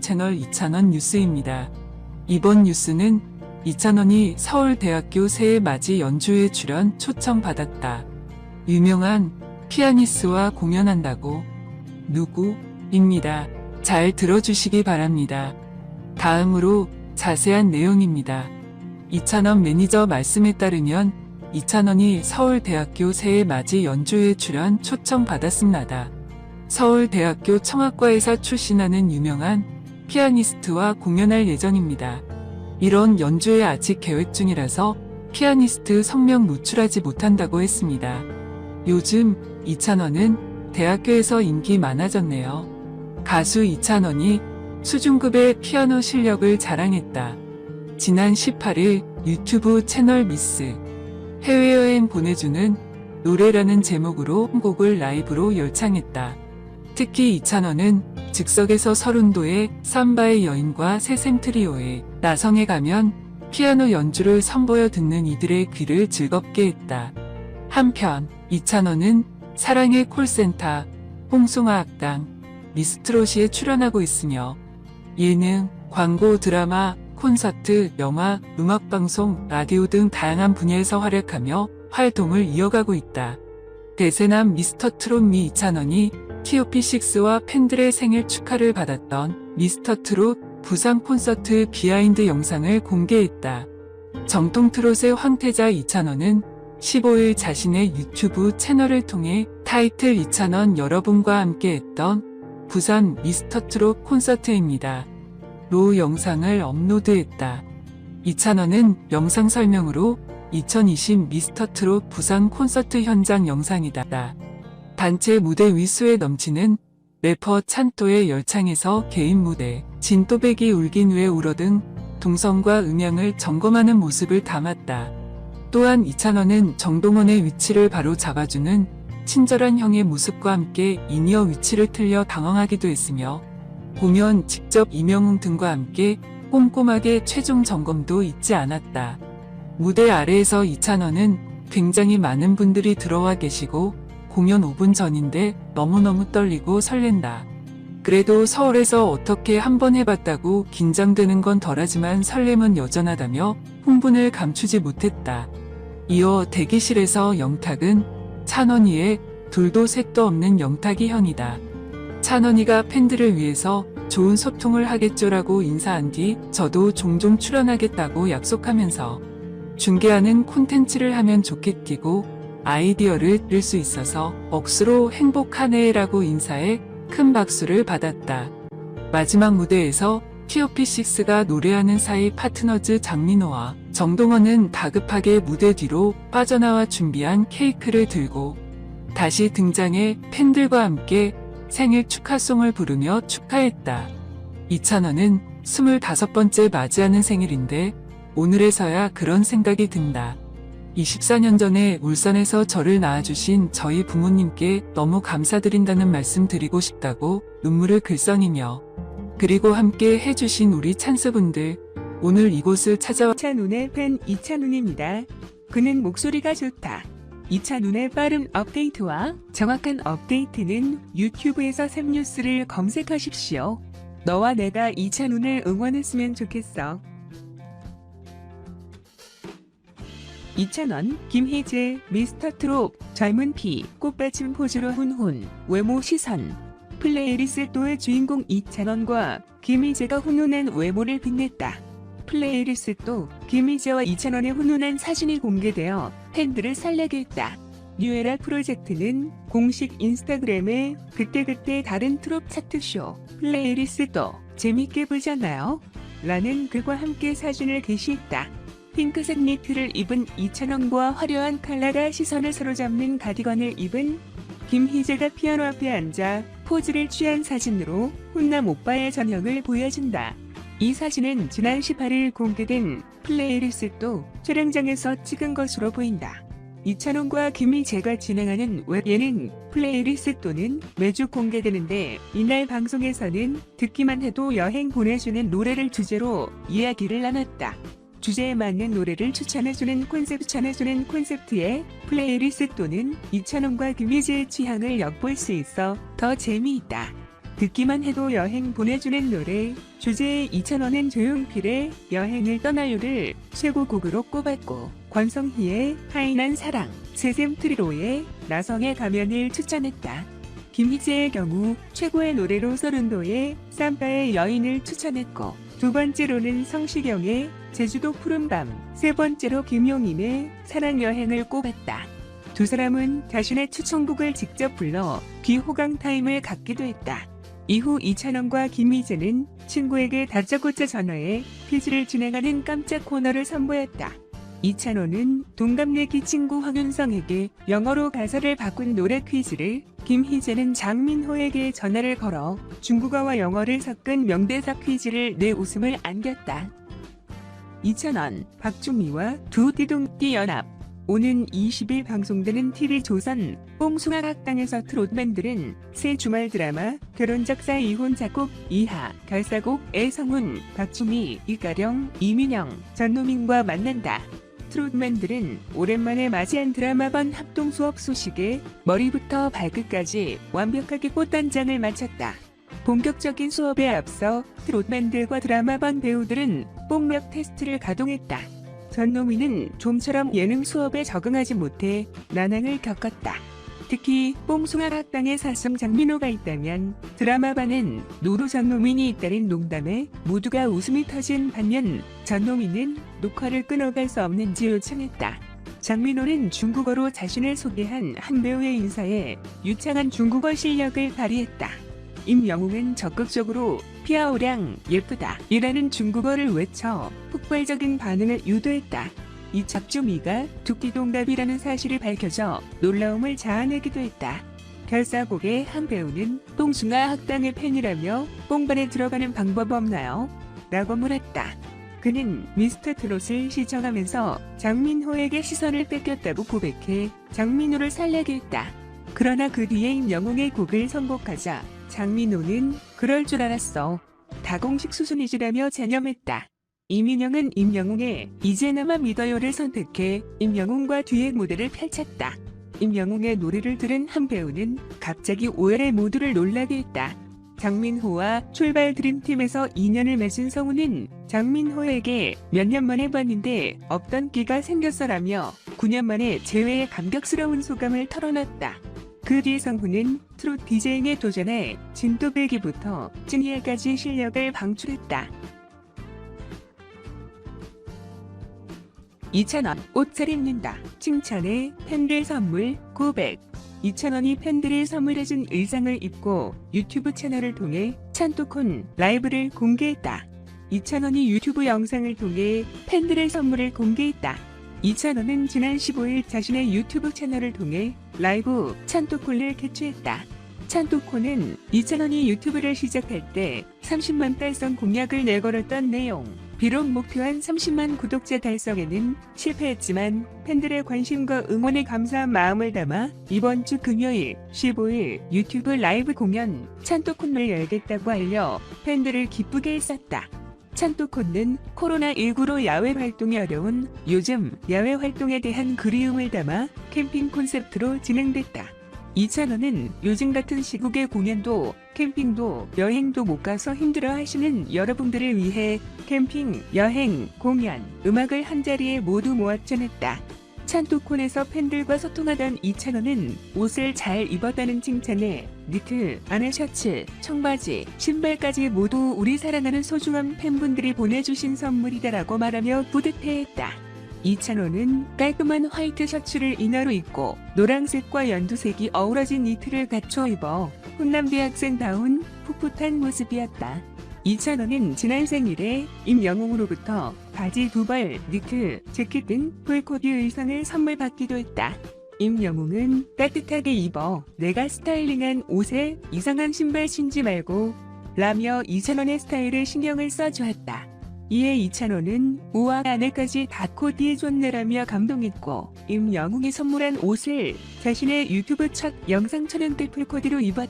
채널 이찬원 뉴스입니다. 이번 뉴스는 이찬원이 서울대학교 새해 맞이 연주회 출연 초청받았다. 유명한 피아니스트와 공연한다고 누구 입니다. 잘 들어주시기 바랍니다. 다음으로 자세한 내용입니다. 이찬원 매니저 말씀에 따르면 이찬원이 서울대학교 새해 맞이 연주회 출연 초청받았습니다. 서울대학교 청학과에서 출신하는 유명한 피아니스트와 공연할 예정입니다. 이런 연주회 아직 계획 중이라서 피아니스트 성명 노출하지 못한다고 했습니다. 요즘 이찬원은 대학교에서 인기 많아졌네요. 가수 이찬원이 수준급의 피아노 실력을 자랑했다. 지난 18일 유튜브 채널 미스 해외여행 보내주는 노래라는 제목으로 곡을 라이브로 열창했다. 특히 이찬원은 즉석에서 서른도의 삼바의 여인과 새샘 트리오의 나성에 가면 피아노 연주를 선보여 듣는 이들의 귀를 즐겁게 했다. 한편 이찬원은 사랑의 콜센터, 홍숭아 악당, 미스트롯시에 출연하고 있으며 예능, 광고, 드라마, 콘서트, 영화, 음악방송, 라디오 등 다양한 분야에서 활약하며 활동을 이어가고 있다. 대세남 미스터 트롯 미 이찬원이 TOP6와 팬들의 생일 축하를 받았던 미스터 트롯 부산 콘서트 비하인드 영상을 공개했다. 정통 트롯의 황태자 이찬원은 15일 자신의 유튜브 채널을 통해 타이틀 이찬원 여러분과 함께 했던 부산 미스터 트롯 콘서트입니다. 로 영상을 업로드했다. 이찬원은 영상 설명으로 2020 미스터 트롯 부산 콘서트 현장 영상이다. 단체 무대 위수에 넘치는 래퍼 찬또의 열창에서 개인 무대, 진또배기 울긴 왜 울어 등 동성과 음향을 점검하는 모습을 담았다. 또한 이찬원은 정동원의 위치를 바로 잡아주는 친절한 형의 모습과 함께 이니어 위치를 틀려 당황하기도 했으며 보면 직접 이명웅 등과 함께 꼼꼼하게 최종 점검도 잊지 않았다. 무대 아래에서 이찬원은 굉장히 많은 분들이 들어와 계시고 공연 5분 전인데 너무너무 떨리고 설렌다. 그래도 서울에서 어떻게 한번 해봤다고 긴장되는 건 덜하지만 설렘은 여전하다며 흥분을 감추지 못했다. 이어 대기실에서 영탁은 찬원이의 둘도 셋도 없는 영탁이 형이다. 찬원이가 팬들을 위해서 좋은 소통을 하겠죠라고 인사한 뒤 저도 종종 출연하겠다고 약속하면서 중계하는 콘텐츠를 하면 좋겠기고 아이디어를 낼수 있어서 억수로 행복하네라고 인사해 큰 박수를 받았다. 마지막 무대에서 TOP6가 노래하는 사이 파트너즈 장민호와 정동원은 다급하게 무대 뒤로 빠져나와 준비한 케이크를 들고 다시 등장해 팬들과 함께 생일 축하송을 부르며 축하했다. 이찬원은 25번째 맞이하는 생일인데 오늘에서야 그런 생각이 든다. 24년 전에 울산에서 저를 낳아주신 저희 부모님께 너무 감사드린다는 말씀 드리고 싶다고 눈물을 글썽이며 그리고 함께 해주신 우리 찬스분들 오늘 이곳을 찾아와 이찬훈의 팬 이찬훈입니다. 그는 목소리가 좋다. 이찬훈의 빠른 업데이트와 정확한 업데이트는 유튜브에서 샘뉴스를 검색하십시오. 너와 내가 이찬훈을 응원했으면 좋겠어. 이찬원, 김희재, 미스터 트롯, 젊은 피, 꽃받침 포즈로 훈훈, 외모 시선, 플레이리스토의 주인공 이찬원과 김희재가 훈훈한 외모를 빛냈다. 플레이리스토 김희재와 이찬원의 훈훈한 사진이 공개되어 팬들을 설레게 했다. 뉴에라 프로젝트는 공식 인스타그램에 그때그때 다른 트롯 차트쇼 플레이리스토 재밌게 보셨나요? 라는 글과 함께 사진을 게시했다. 핑크색 니트를 입은 이찬원과 화려한 컬러가 시선을 사로잡는 가디건을 입은 김희재가 피아노 앞에 앉아 포즈를 취한 사진으로 훈남 오빠의 전형을 보여준다. 이 사진은 지난 18일 공개된 플레이리스트 촬영장에서 찍은 것으로 보인다. 이찬원과 김희재가 진행하는 웹 예능 플레이리스트는 매주 공개되는데 이날 방송에서는 듣기만 해도 여행 보내주는 노래를 주제로 이야기를 나눴다. 주제에 맞는 노래를 추천해주는 콘셉트 추천해주는 콘셉트의 플레이리스트는 이찬원과 김희재의 취향을 엿볼 수 있어 더 재미있다. 듣기만 해도 여행 보내주는 노래 주제의 2,000원은 조용필의 여행을 떠나요를 최고곡으로 꼽았고 권성희의 하이난 사랑, 세샘 트리로의 나성의 가면을 추천했다. 김희재의 경우 최고의 노래로 서른도의 쌈바의 여인을 추천했고 두 번째로는 성시경의 제주도 푸른밤, 세 번째로 김용임의 사랑여행을 꼽았다. 두 사람은 자신의 추천곡을 직접 불러 귀호강 타임을 갖기도 했다. 이후 이찬원과 김희재는 친구에게 다짜고짜 전화해 퀴즈를 진행하는 깜짝 코너를 선보였다. 이찬원은 동갑내기 친구 황윤성에게 영어로 가사를 바꾼 노래 퀴즈를 김희재는 장민호에게 전화를 걸어 중국어와 영어를 섞은 명대사 퀴즈를 내 웃음을 안겼다. 이찬원, 박준미와 두 띠동띠 연합 오는 20일 방송되는 TV조선 뽕숭아 학당에서 트롯맨들은 새 주말 드라마 결혼작사 이혼 작곡 이하 결사곡 애성훈 박주미 이가령 이민영 전노민과 만난다. 트롯맨들은 오랜만에 맞이한 드라마반 합동 수업 소식에 머리부터 발끝까지 완벽하게 꽃단장을 마쳤다. 본격적인 수업에 앞서 트롯맨들과 드라마반 배우들은 뽕력 테스트를 가동했다. 전노미는 좀처럼 예능 수업에 적응하지 못해 난항을 겪었다. 특히 뽕숭아 학당에 사슴 장민호가 있다면 드라마반은 노루 전노민이 잇따른 농담에 모두가 웃음이 터진 반면 전노민은 녹화를 끊어갈 수 없는지 요청했다. 장민호는 중국어로 자신을 소개한 한 배우의 인사에 유창한 중국어 실력을 발휘했다. 임영웅은 적극적으로 피아오량 예쁘다 이라는 중국어를 외쳐 폭발적인 반응을 유도했다. 이 작주미가 두끼동갑이라는 사실이 밝혀져 놀라움을 자아내기도 했다. 결사곡의 한 배우는 뽕숭아 학당의 팬이라며 뽕반에 들어가는 방법 없나요? 라고 물었다. 그는 미스터 트롯을 시청하면서 장민호에게 시선을 뺏겼다고 고백해 장민호를 살려게 했다. 그러나 그 뒤에 임영웅의 곡을 선곡하자 장민호는 그럴 줄 알았어. 다공식 수순이지라며 잔념했다. 이민영은 임영웅의 이제나마 믿어요를 선택해 임영웅과 듀엣 무대를 펼쳤다. 임영웅의 노래를 들은 한 배우는 갑자기 오열의 모두를 놀라게 했다. 장민호와 출발 드림팀에서 인연을 맺은 성우는 장민호에게 몇 년 만에 봤는데 없던 끼가 생겼어라며 9년 만에 재회의 감격스러운 소감을 털어놨다. 그 뒤 성훈은 트롯 디제잉에 도전해 진또배기부터 찐이야까지 실력을 방출했다. 2,000원 옷 잘 입는다. 칭찬에 팬들 선물 고백. 2,000원이 팬들을 선물해준 의상을 입고 유튜브 채널을 통해 찬토콘 라이브를 공개했다. 2,000원이 유튜브 영상을 통해 팬들의 선물을 공개했다. 2,000원은 지난 15일 자신의 유튜브 채널을 통해 라이브 찬토콘을 개최했다. 찬토콘은 2,000원이 유튜브를 시작할 때 30만 달성 공약을 내걸었던 내용. 비록 목표한 30만 구독자 달성에는 실패했지만 팬들의 관심과 응원에 감사한 마음을 담아 이번 주 금요일 15일 유튜브 라이브 공연 찬토콘을 열겠다고 알려 팬들을 기쁘게 했었다. 찬토콘은 코로나19로 야외 활동이 어려운 요즘 야외 활동에 대한 그리움을 담아 캠핑 콘셉트로 진행됐다. 2,000원은 요즘 같은 시국의 공연도 캠핑도 여행도 못 가서 힘들어 하시는 여러분들을 위해 캠핑, 여행, 공연, 음악을 한자리에 모두 모아 전했다. 찬토콘에서 팬들과 소통하던 2,000원은 옷을 잘 입었다는 칭찬에 니트, 안에 셔츠, 청바지, 신발까지 모두 우리 사랑하는 소중한 팬분들이 보내주신 선물이다라고 말하며 뿌듯해했다. 이찬호는 깔끔한 화이트 셔츠를 이너로 입고 노란색과 연두색이 어우러진 니트를 갖춰 입어 훈남 대학생다운 풋풋한 모습이었다. 이찬호는 지난 생일에 임영웅으로부터 바지 두 벌, 니트, 재킷 등 풀코디 의상을 선물 받기도 했다. 임영웅은 따뜻하게 입어 내가 스타일링한 옷에 이상한 신발 신지 말고 라며 이찬원의 스타일을 신경을 써주었다. 이에 이찬호는 우와 안에까지 다 코디해줬네라며 감동했고 임영웅이 선물한 옷을 자신의 유튜브 첫 영상 촬영 때 풀코디로 입었다.